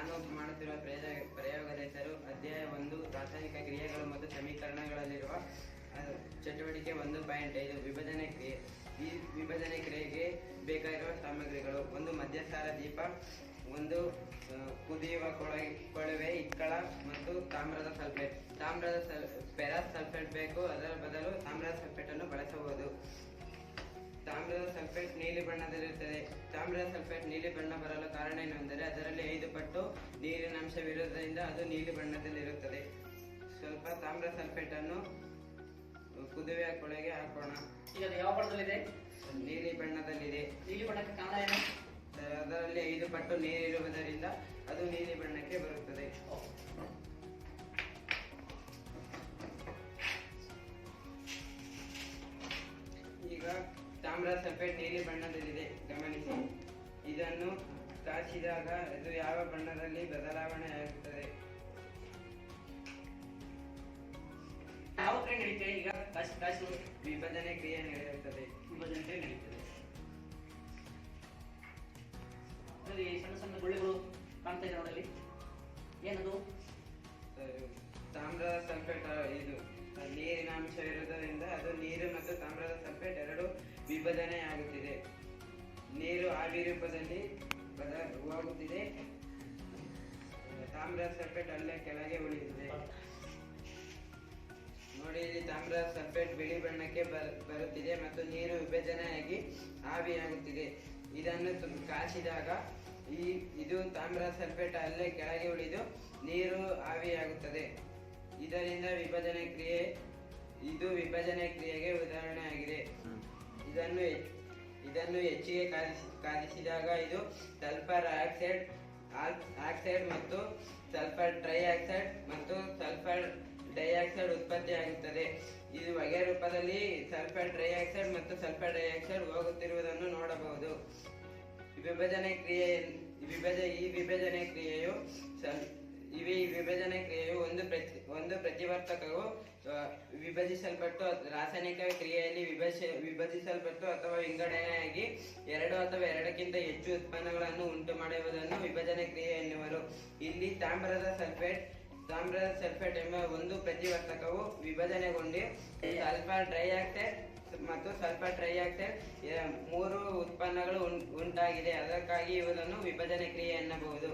ನಾನು ಮಾಡುತ್ತಿರುವ ಪ್ರಯೋಗ, ಪ್ರಯೋಗದ ಹೆಸರು ಅಧ್ಯಾಯ ಒಂದು ರಾಸಾಯನಿಕ ಕ್ರಿಯೆಗಳು ಮತ್ತು ಸಮೀಕರಣಗಳಲ್ಲಿರುವ ಚಟುವಟಿಕೆ ಒಂದು ಪಾಯಿಂಟ್ ಐದು. ವಿಭಜನೆ ಕ್ರಿಯೆ, ಈ ವಿಭಜನೆ ಕ್ರಿಯೆಗೆ ಬೇಕಾಗಿರುವ ಸಾಮಗ್ರಿಗಳು. ಒಂದು ಮಧ್ಯಸ್ಥಾರ ದೀಪ, ಒಂದು ಕುದಿಯುವ ಕೊಳ, ಕೊಳವೆ, ಇಕ್ಕಳ ಮತ್ತು ತಾಮ್ರದ ಸಲ್ಫೇಟ್. ತಾಮ್ರದ ಸಲ್, ಪೆರಾ ಸಲ್ಫೇಟ್ ಬೇಕು. ಅದರ ಬದಲು ತಾಮ್ರದ ಸಲ್ಫೇಟನ್ನು ಬಳಸಬಹುದು. ತಾಮ್ರದ ಸಲ್ಫೇಟ್ ನೀಲಿ ಬಣ್ಣದಲ್ಲಿರುತ್ತದೆ. ತಾಮ್ರದ ಸಲ್ಫೇಟ್ ನೀಲಿ ಬಣ್ಣ ಬರಲು ಕಾರಣ ಏನೆಂದರೆ ಅದರಲ್ಲಿ ಐದು ಪಟ್ಟು ನೀರಿನ ಅಂಶವಿರುವುದರಿಂದ ಅದು ನೀಲಿ ಬಣ್ಣದಲ್ಲಿರುತ್ತದೆ. ಸ್ವಲ್ಪ ತಾಮ್ರ ಸಲ್ಫೇಟ್ ಅನ್ನು ಕುದುವೆಯ ಕೊಳೆಗೆ ಹಾಕೋಣ. ಈಗ ಅದು ಯಾವ ಬಣ್ಣದಲ್ಲಿದೆ? ನೀಲಿ ಬಣ್ಣದಲ್ಲಿದೆ. ನೀಲಿ ಬಣ್ಣಕ್ಕೆ ಕಾರಣ ಏನು? ಅದರಲ್ಲಿ ಐದು ಪಟ್ಟು ನೀರಿರುವುದರಿಂದ ಅದು ನೀಲಿ ಬಣ್ಣಕ್ಕೆ ಬರುತ್ತದೆ. ಸಲ್ಫೇಟ್ ನೀಲಿ ಬಣ್ಣದಲ್ಲಿದೆ, ಗಮನಿಸಿ. ಇದನ್ನು ತಾಚಿದಾಗ ಇದು ಯಾವ ಬಣ್ಣದಲ್ಲಿ ಬದಲಾವಣೆ ಆಗುತ್ತದೆ? ಯಾವ ಕ್ರಿಯೆ ಈಗ ಫಸ್ಟ್ ಕ್ಲಾಸ್ ವಿಭಜನೆ ಕ್ರಿಯೆ ನಡೆಯುತ್ತದೆ, ವಿಭಜನೆ ನಡೆಯುತ್ತದೆ ಸಣ್ಣ ಸಣ್ಣ ಗುಳ್ಳೆಗಳು ಕಾಣ್ತಾ ಇದೆ ಏನದು? ತಾಮ್ರ ಸಲ್ಫೇಟ್ ಇದು. ಆ, ಅಂಶ ಇರುವುದರಿಂದ ಅದು ನೀರು ಮತ್ತು ತಾಮ್ರದ ಸಲ್ಫೇಟ್ ಎರಡು ವಿಭಜನೆ ಆಗುತ್ತಿದೆ. ನೀರು ಆವಿ ರೂಪದಲ್ಲಿ ಬದಲಾಗುತ್ತಿದೆ ತಾಮ್ರ ಸಲ್ಫೇಟ್ ಅಲ್ಲೇ ಕೆಳಗೆ ಉಳಿದಿದೆ. ನೋಡಿ ಇಲ್ಲಿ ತಾಮ್ರದ ಸಲ್ಫೇಟ್ ಬಿಳಿ ಬಣ್ಣಕ್ಕೆ ಬರ್- ಬರುತ್ತಿದೆ ಮತ್ತು ನೀರು ವಿಭಜನೆಯಾಗಿ ಆವಿಯಾಗುತ್ತಿದೆ. ಇದನ್ನು ಕಾಸಿದಾಗ ಈ ಇದು ತಾಮ್ರ ಸಲ್ಫೇಟ್ ಅಲ್ಲೇ ಕೆಳಗೆ ಉಳಿದು ನೀರು ಆವಿಯಾಗುತ್ತದೆ. ಇದರಿಂದ ವಿಭಜನೆ ಕ್ರಿಯೆ, ಇದು ವಿಭಜನೆ ಕ್ರಿಯೆಗೆ ಉದಾಹರಣೆಯಾಗಿದೆ. ಇದನ್ನು ಇದನ್ನು ಹೆಚ್ಚಿಗೆ ಕಾದಿಸಿ ಕಾದಿಸಿದಾಗ ಇದು ಸಲ್ಫರ್ ಆಕ್ಸೈಡ್ ಆಕ್ಸೈಡ್ ಮತ್ತು ಸಲ್ಫರ್ ಟ್ರೈಆಕ್ಸೈಡ್ ಮತ್ತು ಸಲ್ಫರ್ ಡೈಆಕ್ಸೈಡ್ ಉತ್ಪತ್ತಿಯಾಗುತ್ತದೆ ಇದು ಹೊಗೆ ರೂಪದಲ್ಲಿ ಸಲ್ಫರ್ ಆಕ್ಸೈಡ್ ಮತ್ತು ಸಲ್ಫರ್ ಡೈಆಕ್ಸೈಡ್ ಹೋಗುತ್ತಿರುವುದನ್ನು ನೋಡಬಹುದು. ವಿಭಜನೆ ಕ್ರಿಯೆ ವಿಭಜ, ಈ ವಿಭಜನೆ ಕ್ರಿಯೆಯು ಸಲ್, ಇವಿ ವಿಭಜನೆ ಕ್ರಿಯೆಯು ಪ್ರತಿವರ್ತಕವು ವಿಭಜಿಸಲ್ಪಟ್ಟು ರಾಸಾಯನಿಕ ಕ್ರಿಯೆಯಲ್ಲಿ ವಿಭಜ, ವಿಭಜಿಸಲ್ಪಟ್ಟು ಅಥವಾ ವಿಂಗಡಣೆಯಾಗಿ ಎರಡು ಅಥವಾ ಎರಡಕ್ಕಿಂತ ಹೆಚ್ಚು ಉತ್ಪನ್ನಗಳನ್ನು ಉಂಟು ಮಾಡುವುದನ್ನು ವಿಭಜನೆ ಕ್ರಿಯೆ ಎನ್ನುವರು. ಇಲ್ಲಿ ತಾಮ್ರದ ಸಲ್ಫೇಟ್ ತಾಮ್ರದ ಸಲ್ಫೇಟ್ ಎಂಬ ಒಂದು ಪ್ರತಿವರ್ತಕವು ವಿಭಜನೆಗೊಂಡು ಸಲ್ಫರ್ ಟ್ರೈಆಕ್ಸೈಡ್ ಮತ್ತು ಸಲ್ಫರ್ ಟ್ರೈಆಕ್ಸೈಡ್ ಮೂರು ಉತ್ಪನ್ನಗಳು ಉಂಟಾಗಿದೆ. ಅದಕ್ಕಾಗಿ ಇವುಗಳನ್ನು ವಿಭಜನೆ ಕ್ರಿಯೆ ಎನ್ನಬಹುದು.